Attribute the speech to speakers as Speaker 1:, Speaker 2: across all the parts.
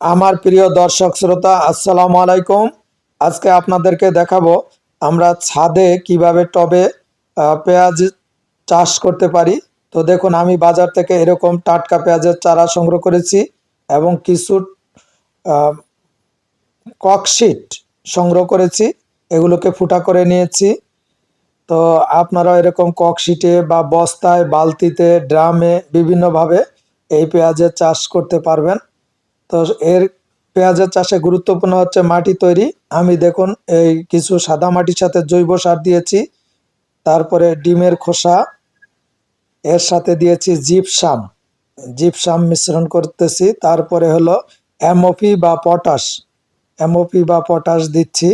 Speaker 1: আমার প্রিয় দর্শক শ্রোতা, আসসালামু আলাইকুম। আজকে আপনাদেরকে দেখাবো আমরা ছাদে কীভাবে টবে পেঁয়াজ চাষ করতে পারি। তো দেখুন, আমি বাজার থেকে এরকম টাটকা পেঁয়াজের চারা সংগ্রহ করেছি এবং কিছু ককশিট সংগ্রহ করেছি, এগুলোকে ফুটা করে নিয়েছি। তো আপনারা এরকম ককশিটে বা বস্তায়, বালতিতে, ড্রামে বিভিন্নভাবে এই পেঁয়াজের চাষ করতে পারবেন। তো এর পেঁয়াজের চাষে গুরুত্বপূর্ণ হচ্ছে মাটি তৈরি। আমি দেখুন, এই কিছু সাদা মাটির সাথে জৈব সার দিয়েছি, তারপরে ডিমের খোসা, এর সাথে দিয়েছি জিপসাম। জিপসাম মিশ্রণ করতেছি, তারপরে হলো এমওপি বা পটাশ। এমওপি বা পটাশ দিচ্ছি,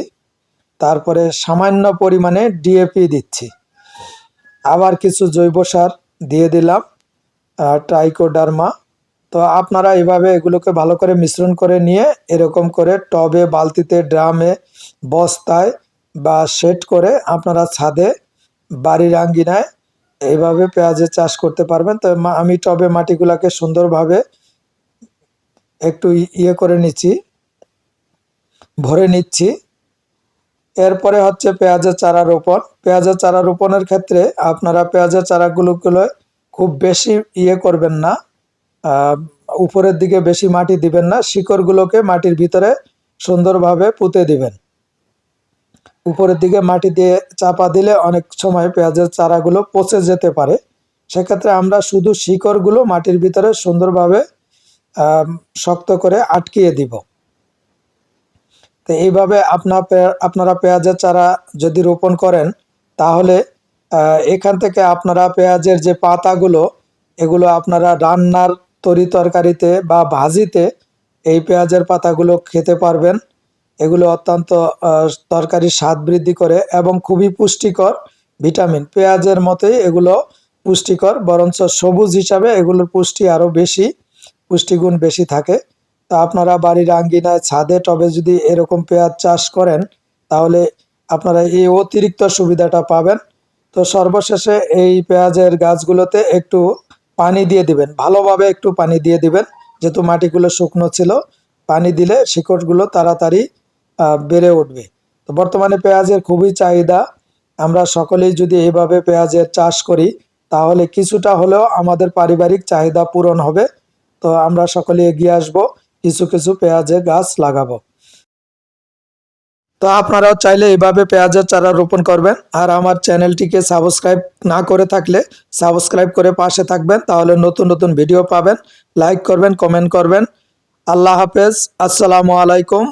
Speaker 1: তারপরে সামান্য পরিমাণে ডিএপি দিচ্ছি। আবার কিছু জৈব সার দিয়ে দিলাম ট্রাইকোডার্মা। তো আপনারা এভাবে এগুলোকে ভালো করে মিশ্রণ করে নিয়ে এরকম করে টবে, বালতিতে, ড্রামে, বস্তায় বা সেট করে আপনারা ছাদে, বাড়ির আঙ্গিনায় এইভাবে পেঁয়াজের চাষ করতে পারবেন। তো আমি টবে মাটিগুলোকে সুন্দরভাবে একটু ইয়ে করে নিচ্ছি, ভরে নিচ্ছি। এরপরে হচ্ছে পেঁয়াজের চারা রোপণ। পেঁয়াজের চারা রোপণের ক্ষেত্রে আপনারা পেঁয়াজের চারাগুলোগুলো খুব বেশি ইয়ে করবেন না। উপরের দিকে বেশি মাটি দিবেন না, শিকড়গুলোকে মাটির ভিতরে সুন্দরভাবে পুঁতে দিবেন। উপরের দিকে মাটি দিয়ে চাপা দিলে অনেক সময় পেঁয়াজের চারাগুলো পচে যেতে পারে। সেক্ষেত্রে আমরা শুধু শিকড়গুলো মাটির ভিতরে সুন্দরভাবে শক্ত করে আটকিয়ে দিব। তো এইভাবে আপনার আপনারা পেঁয়াজের চারা যদি রোপণ করেন, তাহলে এখান থেকে আপনারা পেঁয়াজের যে পাতাগুলো, এগুলো আপনারা রান্নার তরি তরকারিতে বা ভাজিতে এই পেঁয়াজের পাতাগুলো খেতে পারবেন। এগুলো অত্যন্ত তরকারির স্বাদ বৃদ্ধি করে এবং খুবই পুষ্টিকর ভিটামিন। পেঁয়াজের মতোই এগুলো পুষ্টিকর, বরঞ্চ সবুজ হিসাবে এগুলোর পুষ্টি আরও বেশি, পুষ্টিগুণ বেশি থাকে। তা আপনারা বাড়ির আঙ্গিনায় ছাদে, টবে যদি এরকম পেঁয়াজ চাষ করেন, তাহলে আপনারা এই অতিরিক্ত সুবিধাটা পাবেন। তো সর্বশেষে এই পেঁয়াজের গাছগুলোতে একটু পানি দিয়ে দিবেন। ভালোভাবে একটু পানি দিয়ে দিবেন। যেহেতু মাটিগুলো শুকনো ছিল, পানি দিলে শিকড়গুলো তাড়াতাড়ি বেড়ে উঠবে। তো বর্তমানে পেঁয়াজের খুবই চাহিদা। আমরা সকলেই যদি এইভাবে পেঁয়াজের চাষ করি, তাহলে কিছুটা হলেও আমাদের পারিবারিক চাহিদা পূরণ হবে। তো আমরা সকলে এগিয়ে আসব, কিছু কিছু পেঁয়াজের গাছ লাগাবো। তো আপনারাও চাইলে এইভাবে পেঁয়াজের চারা রোপণ করবেন। আর আমার চ্যানেলটিকে সাবস্ক্রাইব না করে থাকলে সাবস্ক্রাইব করে পাশে থাকবেন, তাহলে নতুন নতুন ভিডিও পাবেন। লাইক করবেন, কমেন্ট করবেন। আল্লাহ হাফেজ। আসসালামু আলাইকুম।